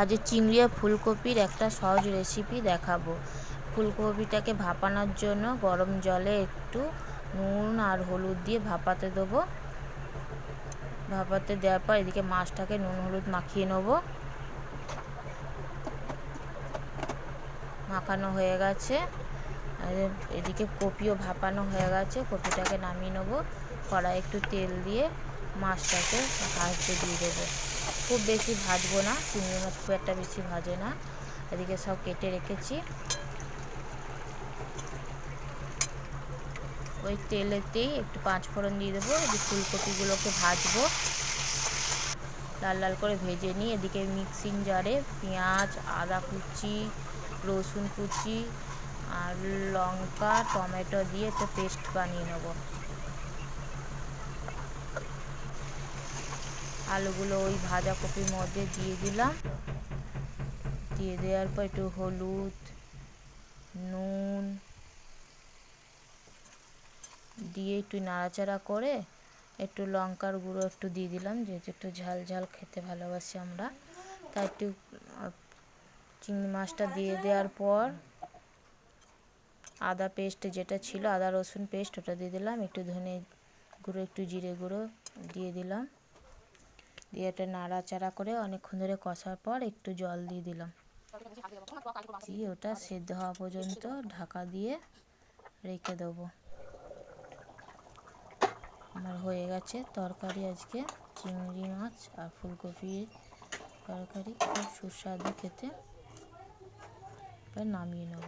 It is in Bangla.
আজ চিংড়ি আর ফুলকপির একটা সহজ রেসিপি দেখাবো। ফুলকপিটাকে ভাপানোর জন্য গরম জলে একটু নুন আর হলুদ দিয়ে ভাপাতে দেবো। ভাপাতে দেওয়ার পর এদিকে মাছটাকে নুন হলুদ মাখিয়ে নেব। মাখানো হয়ে গেছে। এদিকে কপিও ভাপানো হয়ে গেছে। কপিটাকে নামিয়ে নেব। কড়াই একটু তেল দিয়ে মাছটাকে ভাজতে দিয়ে দেবো। খুব বেশি ভাজবো না, চিংড়ি মাছ খুব একটা বেশি ভাজে না। এদিকে সব কেটে রেখেছি। ওই তেলেতেই একটু পাঁচ ফোড়ন দিয়ে দেবো ফুলকপিগুলোকে ভাজবো। লাল লাল করে ভেজে নিই। এদিকে মিক্সিং জারে পেঁয়াজ, আদা কুচি, রসুন কুচি আর লঙ্কা, টমেটো দিয়ে একটা পেস্ট বানিয়ে নেব। আলুগুলো ওই ভাজা কপির মধ্যে দিয়ে দিলাম। দিয়ে দেওয়ার পর একটু হলুদ, নুন দিয়ে একটু নাড়াচাড়া করে একটু লঙ্কার গুঁড়ো একটু দিয়ে দিলাম, যেহেতু একটু ঝাল ঝাল খেতে ভালোবাসি আমরা। তাই একটু চিংড়ি মাছটা দিয়ে দেওয়ার পর আদা পেস্ট যেটা ছিল, আদা রসুন পেস্ট ওটা দিয়ে দিলাম, একটু ধনে গুঁড়ো, একটু জিরে গুঁড়ো দিয়ে দিলাম। দিয়ে এটা নাড়াচাড়া করে অনেকক্ষণ ধরে কষার পর একটু জল দিয়ে দিলাম। দিয়ে ওটা সেদ্ধ হওয়া পর্যন্ত ঢাকা দিয়ে রেখে দেবো। আমার হয়ে গেছে তরকারি আজকে, চিংড়ি মাছ আর ফুলকপির তরকারি, খুব সুস্বাদু খেতে। এবার নামিয়ে নেব।